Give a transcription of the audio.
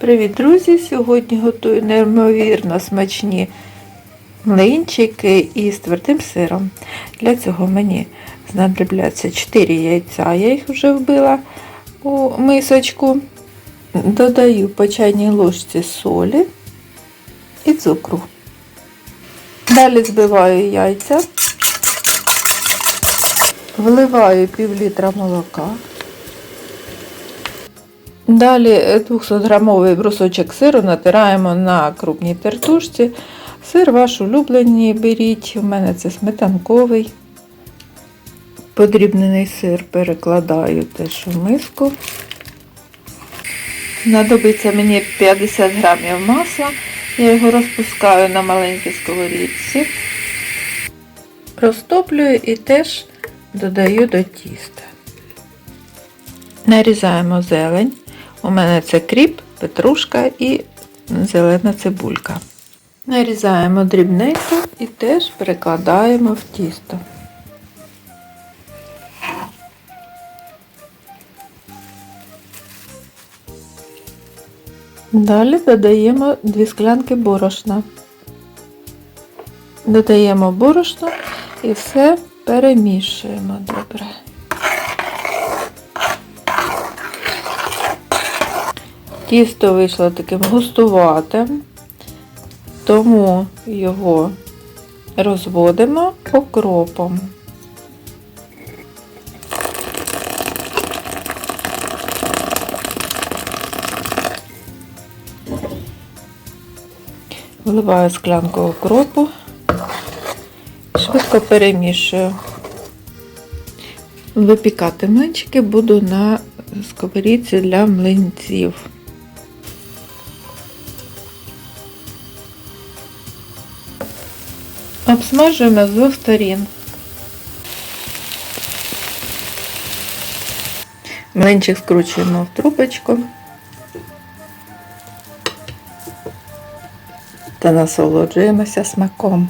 Привіт, друзі! Сьогодні готую неймовірно смачні млинчики із твердим сиром. Для цього мені знадобляться 4 яйця, я їх вже вбила у мисочку. Додаю по чайній ложці солі і цукру. Далі збиваю яйця, вливаю пів літра молока. Далі 200-грамовий брусочок сиру натираємо на крупній тертушці. Сир ваш улюблений беріть, у мене це сметанковий. Подрібнений сир перекладаю теж у миску. Знадобиться мені 50 грамів масла. Я його розпускаю на маленькій сковорідці. Розтоплюю і теж додаю до тіста. Нарізаємо зелень. У мене це кріп, петрушка і зелена цибулька. Нарізаємо дрібненько і теж перекладаємо в тісто. Далі додаємо 2 склянки борошна. Додаємо борошно і все перемішуємо добре. Тісто вийшло таким густуватим, тому його розводимо окропом. Вливаю склянку окропу, швидко перемішую. Випікати млинчики буду на сковорідці для млинців. Обсмажуємо з двох сторін. Млинчик скручуємо в трубочку та насолоджуємося смаком.